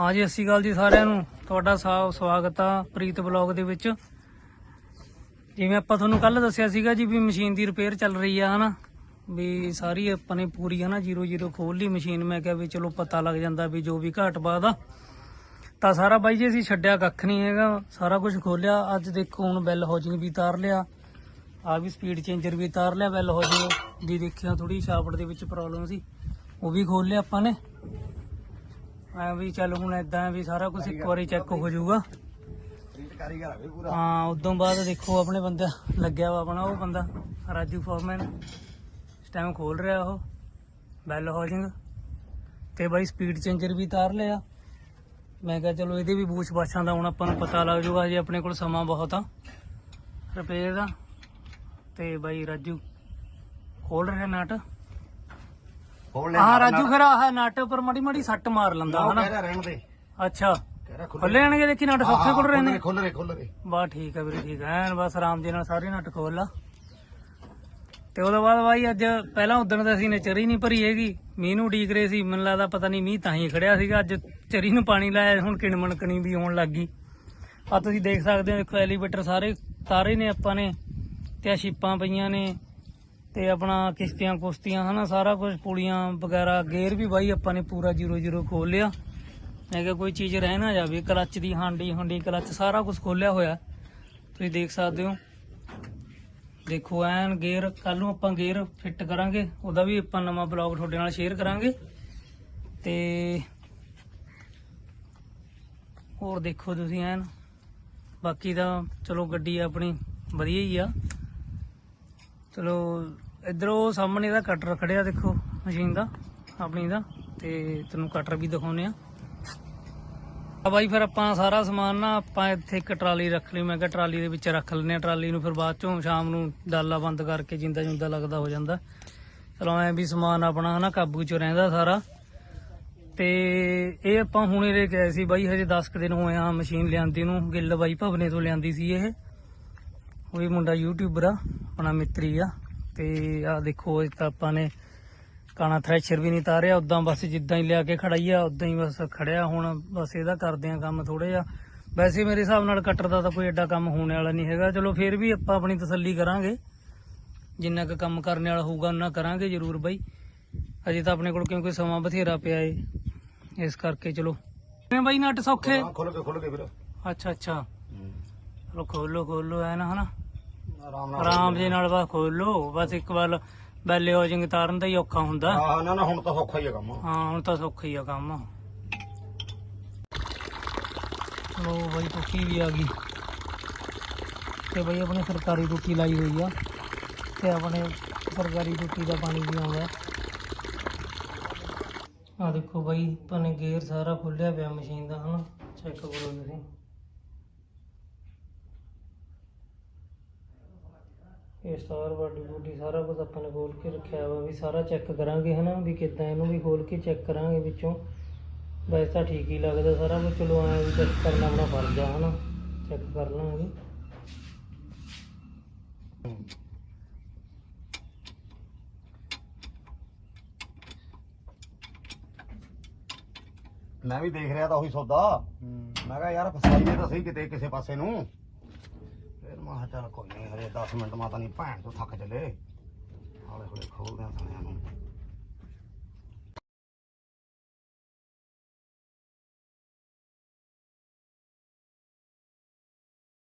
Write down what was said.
ਹਾਂਜੀ ਸਤਿ ਸ਼੍ਰੀ ਅਕਾਲ ਜੀ ਸਾਰਿਆਂ ਨੂੰ। ਤੁਹਾਡਾ ਸਾ- ਸਵਾਗਤ ਆ ਪ੍ਰੀਤ ਬਲੌਗ ਦੇ ਵਿੱਚ। ਜਿਵੇਂ ਆਪਾਂ ਤੁਹਾਨੂੰ ਕੱਲ ਦੱਸਿਆ ਸੀਗਾ ਜੀ ਵੀ ਮਸ਼ੀਨ ਦੀ ਰਿਪੇਅਰ ਚੱਲ ਰਹੀ ਆ, ਹਨਾ? ਵੀ ਸਾਰੀ ਆਪਾਂ ਨੇ ਪੂਰੀ, ਹਨਾ 00 ਖੋਲ ਲਈ ਮਸ਼ੀਨ। ਮੈਂ ਕਿਹਾ ਵੀ ਚਲੋ ਪਤਾ ਲੱਗ ਜਾਂਦਾ ਵੀ ਜੋ ਵੀ ਘਾਟ ਬਾਦ ਆ। ਤਾਂ ਸਾਰਾ ਬਾਈ ਜੀ ਅਸੀਂ ਛੱਡਿਆ, ਕੱਖ ਨਹੀਂ ਹੈਗਾ। ਸਾਰਾ ਕੁਝ ਖੋਲਿਆ। ਅੱਜ ਦੇਖੋ ਹੁਣ ਬੈਲ ਹੋਜਿੰਗ ਵੀ ਤਾਰ ਲਿਆ। ਆ ਵੀ ਸਪੀਡ ਚੇਂਜਰ ਵੀ ਤਾਰ ਲਿਆ ਬੈਲ ਹੋਜਿੰਗ ਦੀ ਦੇਖਿਆ ਥੋੜੀ ਸ਼ਾਫਟ ਦੇ ਵਿੱਚ ਪ੍ਰੋਬਲਮ ਸੀ। ਉਹ ਵੀ ਖੋਲ ਲਿਆ ਆਪਾਂ ਨੇ। ਐ ਵੀ ਚੱਲ ਹੁਣ ਏਦਾਂ ਵੀ ਸਾਰਾ ਕੁਝ ਇੱਕ ਵਾਰੀ ਚੈੱਕ ਹੋ ਜਾਊਗਾ ਪ੍ਰੀਤ ਕਾਰੀਗਰ ਆਵੇ ਪੂਰਾ। ਹਾਂ ਉਦੋਂ ਬਾਅਦ ਦੇਖੋ ਆਪਣੇ ਬੰਦਾ ਲੱਗਿਆ ਵਾ ਆਪਣਾ ਉਹ ਬੰਦਾ ਰਾਜੂ ਫੋਰਮੈਨ। ਇਸ ਟਾਈਮ ਖੋਲ ਰਿਹਾ ਉਹ ਬੈਲ ਹੋਜਿੰਗ ਤੇ ਬਾਈ ਸਪੀਡ ਚੇਂਜਰ ਵੀ ਤਾਰ ਲਿਆ। ਮੈਂ ਕਿਹਾ ਚਲੋ ਇਹਦੇ ਵੀ ਬੂਛ ਬਾਛਾਂ ਦਾ ਹੁਣ ਆਪਾਂ ਨੂੰ ਪਤਾ ਲੱਗ ਜਾਊਗਾ ਹਜੇ ਆਪਣੇ ਕੋਲ ਸਮਾਂ ਬਹੁਤ ਆ। ਰਿਪੇਅਰ ਦਾ। ਤੇ ਬਾਈ ਰਾਜੂ ਖੋਲ ਰਿਹਾ ਨਟ। ਖੋਲ ਲੈ ਹਾਂ ਰਾਜੂ ਫਿਰ ਆਹ ਨਟ ਉੱਪਰ ਮਾੜੀ ਮਾੜੀ ਸੱਟ ਮਾਰ ਲੈਂਦਾ ਹਨਾ? ਕਹਿ ਰਿਹਾ ਰਹਿਣ ਦੇ। ਅੱਛਾ। ਕਹਿ ਰਿਹਾ ਖੁੱਲੇ ਖੁੱਲੇ ਜਾਣਗੇ ਦੇਖੀ ਨਟ ਸੌਖੇ ਖੁੱਲ ਰਹੇ ਨੇ। ਖੁੱਲ ਰਹੇ ਖੁੱਲ ਰਹੇ ਬਾ ਠੀਕ ਹੈ ਵੀਰੇ ਠੀਕ ਹੈ ਐਨ ਬਸ ਆਰਾਮ ਦੇ ਨਾਲ ਸਾਰੇ ਨਟ ਖੋਲ ਲਾ। ਤੇ ਉਹਦੇ ਬਾਅਦ ਬਾਈ ਅੱਜ ਪਹਿਲਾਂ ਉਦੋਂ ਤਾਂ ਅਸੀਂ ਨੇ ਚਰੀ ਨਹੀਂ ਭਰੀ ਹੈਗੀ। ਮੀਂਹ ਨੂੰ ਉਡੀਕ ਰਹੇ ਸੀ। ਮੈਨੂੰ ਲੱਗਦਾ ਪਤਾ ਨਹੀਂ ਮੀਂਹ ਤਾਂ ਹੀ ਖੜਿਆ ਸੀਗਾ। ਅੱਜ ਚਰੀ ਨੂੰ ਪਾਣੀ ਲਾਇਆ ਹੁਣ ਕਣੀ ਵੀ ਹੋਣ ਲੱਗ ਗਈ। ਆ ਤੁਸੀਂ ਦੇਖ ਸਕਦੇ ਹੋ ਦੇਖੋ ਐਲੀਵੇਟਰ ਸਾਰੇ ਤਾਰੇ ਨੇ ਆਪਾਂ ਨੇ ਤੇ ਆ ਸ਼ਿਪਾਂ ਪਈਆਂ ਨੇ। ਤੇ ਆਪਣਾ ਕਿਸ਼ਤੀਆਂ ਕੁਸ਼ਤੀਆਂ, ਹਨਾ, ਸਾਰਾ ਕੁਝ ਪੁੜੀਆਂ ਵਗੈਰਾ, ਗੇਅਰ ਵੀ ਬਾਈ ਆਪਾਂ ਨੇ ਪੂਰਾ 00 ਖੋਲ ਲਿਆ। ਮੈਂ ਕਿਹਾ ਕੋਈ ਚੀਜ਼ ਰਹਿ ਨਾ ਜਾਵੇ, ਕਲੱਚ ਦੀ ਹਾਂਡੀ ਹਾਂਡੀ ਕਲੱਚ, ਸਾਰਾ ਕੁਝ ਖੋਲਿਆ ਹੋਇਆ। ਤੁਸੀਂ ਦੇਖ ਸਕਦੇ ਹੋ। ਦੇਖੋ, ਐਨ ਗੇਅਰ ਕੱਲ ਨੂੰ ਆਪਾਂ ਗੇਅਰ ਫਿੱਟ ਕਰਾਂਗੇ, ਉਹਦਾ ਵੀ ਆਪਾਂ ਨਵਾਂ ਬਲੌਗ ਤੁਹਾਡੇ ਨਾਲ ਸ਼ੇਅਰ ਕਰਾਂਗੇ। ਤੇ ਹੋਰ ਦੇਖੋ ਤੁਸੀਂ ਐਨ। ਬਾਕੀ ਤਾਂ ਚਲੋ ਗੱਡੀ ਆਪਣੀ ਵਧੀਆ ਹੀ ਆ। ਚਲੋ, ਇਧਰੋਂ ਸਾਹਮਣੇ ਦਾ ਕਟਰ ਖੜਿਆ ਦੇਖੋ ਮਸ਼ੀਨ ਦਾ, ਆਪਣੀ ਦਾ, ਤੇ ਤੈਨੂੰ ਕਟਰ ਵੀ ਦਿਖਾਉਨੇ ਆ ਆ ਬਾਈ ਫਿਰ ਆਪਾਂ ਸਾਰਾ ਸਮਾਨ ਨਾ, ਆਪਾਂ ਇੱਥੇ ਇੱਕ ਟਰਾਲੀ ਰੱਖ ਲਈ, ਮੈਂ ਕਿਹਾ ਟਰਾਲੀ ਦੇ ਵਿੱਚ ਰੱਖ ਲੈਨੇ ਆ ਟਰਾਲੀ ਨੂੰ ਫਿਰ ਬਾਅਦ ਚੋਂ ਸ਼ਾਮ ਨੂੰ ਡਾਲਾ ਬੰਦ ਕਰਕੇ ਜਿੰਦਾ ਜੁੰਦਾ ਲੱਗਦਾ ਹੋ ਜਾਂਦਾ। ਚਲੋ, ਐ ਵੀ ਸਮਾਨ ਆਪਣਾ ਹਨਾ, ਕਾਬੂ 'ਚ ਰਹਿੰਦਾ ਸਾਰਾ। ਤੇ ਇਹ ਆਪਾਂ ਹੁਣੇ ਲੈ ਕੇ ਆਏ ਸੀ ਬਾਈ, ਹਜੇ 10 ਕੁ ਦਿਨ ਹੋਏ ਆ ਮਸ਼ੀਨ ਲਿਆਂਦੀ ਨੂੰ, ਗਿੱਲ ਬਾਈ ਭਵਨੇ ਤੋਂ ਲਿਆਂਦੀ ਸੀ ਇਹ। ਉਹ ਵੀ ਮੁੰਡਾ ਯੂਟਿਊਬਰ ਆ ਆਪਣਾ ਮਿੱਤਰੀ ਆ ਤੇ ਆ ਦੇਖੋ ਇਹ ਤਾਂ ਆਪਾਂ ਨੇ ਕਾਣਾ ਥ੍ਰੈਸ਼ਰ ਵੀ ਨਹੀਂ ਤਾਰਿਆ ਉਦਾਂ ਬਸ ਜਿੱਦਾਂ ਹੀ ਲਿਆ ਕੇ ਖੜਾਈ ਆ ਉਦਾਂ ਹੀ ਬਸ ਖੜਿਆ ਹੁਣ ਬਸ ਇਹਦਾ ਕਰਦੇ ਆ ਕੰਮ ਥੋੜਾ ਜਿਹਾ ਵੈਸੇ ਮੇਰੇ ਹਿਸਾਬ ਨਾਲ ਕਟਰ ਦਾ ਤਾਂ ਕੋਈ ਐਡਾ ਕੰਮ ਹੋਣ ਵਾਲਾ ਨਹੀਂ ਹੈਗਾ ਚਲੋ ਫਿਰ ਵੀ ਆਪਾਂ ਆਪਣੀ ਤਸੱਲੀ ਕਰਾਂਗੇ। ਜਿੰਨਾ ਕੁ ਕੰਮ ਕਰਨ ਵਾਲਾ ਹੋਊਗਾ ਉਹਨਾਂ ਕਰਾਂਗੇ ਜ਼ਰੂਰ ਬਾਈ। ਅਜੇ ਤਾਂ ਆਪਣੇ ਕੋਲ ਕਿਉਂਕਿ ਸਮਾਂ ਬਥੇਰਾ ਪਿਆ ਏ ਇਸ ਕਰਕੇ ਚਲੋ। ਕਿਵੇਂ ਬਾਈ ਨਟ ਸੌਖੇ? ਖੁੱਲ ਕੇ ਖੁੱਲ ਕੇ ਵੀਰ ਅੱਛਾ ਅੱਛਾ। ਚਲੋ ਖੋਲੋ ਖੋਲੋ ਐ ਨਾ ਹਨਾ? ਆਰਾਮ ਦੇ ਨਾਲ ਬਸ ਖੋਲੋ ਬਸ ਇੱਕ ਵਾਰ ਬੈਲੇ ਹੋ ਜਿੰਗ ਤਾਰਨ ਦਾ ਹੀ ਔਖਾ ਹੁੰਦਾ। ਹਾਂ ਨਾ ਨਾ ਹੁਣ ਤਾਂ ਸੌਖਾ ਹੀ ਆ ਕੰਮ। ਹਾਂ ਹੁਣ ਤਾਂ ਸੌਖਾ ਹੀ ਆ ਕੰਮ। ਲੋ ਬਈ ਟੁੱਟੀ ਵੀ ਆ ਗਈ। ਤੇ ਬਈ ਆਪਣੇ ਸਰਕਾਰੀ ਟੁੱਟੀ ਲਾਈ ਹੋਈ ਆ। ਤੇ ਆਪਣੇ ਸਰਕਾਰੀ ਟੁੱਟੀ ਦਾ ਪਾਣੀ ਵੀ ਆਉਂਦਾ। ਆ ਦੇਖੋ ਬਈ ਪਾਣੀ ਗੇਅਰ ਸਾਰਾ ਖੁੱਲਿਆ ਪਿਆ ਮਸ਼ੀਨ ਦਾ ਹਨਾ? ਚੈੱਕ ਕਰੋ ਤੁਸੀਂ। ਇਹ ਸਟਾਰ ਬਾਡੀ ਬੂਡੀ ਸਾਰਾ ਕੁਝ ਆਪਾਂ ਨੇ ਖੋਲ ਕੇ ਰੱਖਿਆ ਵਾ ਵੀ ਸਾਰਾ ਚੈੱਕ ਕਰਾਂਗੇ ਹਨਾ, ਵੀ ਕਿੱਦਾਂ ਇਹਨੂੰ ਵੀ ਖੋਲ ਕੇ ਚੈੱਕ ਕਰਾਂਗੇ ਵਿੱਚੋਂ। ਵੈਸੇ ਤਾਂ ਠੀਕ ਹੀ ਲੱਗਦਾ ਸਾਰਾ ਕੁਝ, ਚਲੋ ਐਂ ਵੀ ਚੈੱਕ ਕਰਨਾ ਆਪਣਾ ਫਰਜ਼ ਆ ਹਨਾ ਚੈੱਕ ਕਰ ਲਾਂਗੇ। ਮੈਂ ਵੀ ਦੇਖ ਰਿਹਾ ਤਾਂ ਉਹੀ ਸੌਦਾ। ਮੈਂ ਕਿਹਾ ਯਾਰ ਫਸਾਈਏ ਤਾਂ ਸਹੀ ਕਿਤੇ, ਕਿਸੇ ਪਾਸੇ ਨੂੰ। ਫਿਰ ਮੈਂ ਕਿਹਾ ਚੱਲ ਕੋਈ ਨਹੀਂ ਹਜੇ 10 ਮਿੰਟ ਮਾਤਾ ਨਹੀਂ ਭੈਣ ਤੋਂ ਥੱਕ ਚੱਲੇ। ਹਾਲੇ ਹੁਣੇ ਖੋਲਦੇ ਆ ਸਣਿਆਂ ਨੂੰ।